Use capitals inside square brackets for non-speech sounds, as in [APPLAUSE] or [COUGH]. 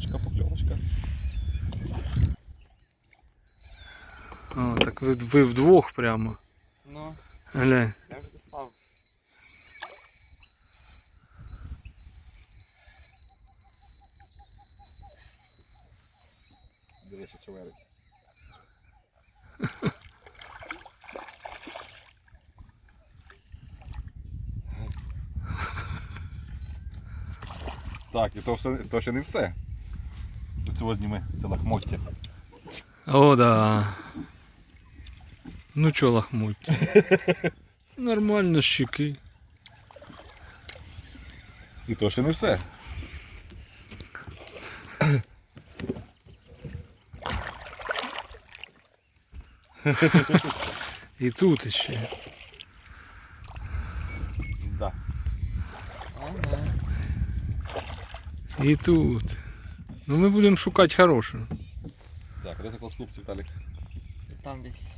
Покльовочка, покльовочка. О, так ви, ви вдвох прямо. Ну, Глянь. я вже достав. Дивися, човерить. Так, і то, все, то ще не все. Цього зніми, це лахмоття. О, да. Ну чо лахмуть. [LAUGHS] Нормально щеки. І то ще не все. І тут іще. Да. І тут. Ну ми будемо шукати хорошу. Так, а де ти клас хлопці, Віталік? Там десь.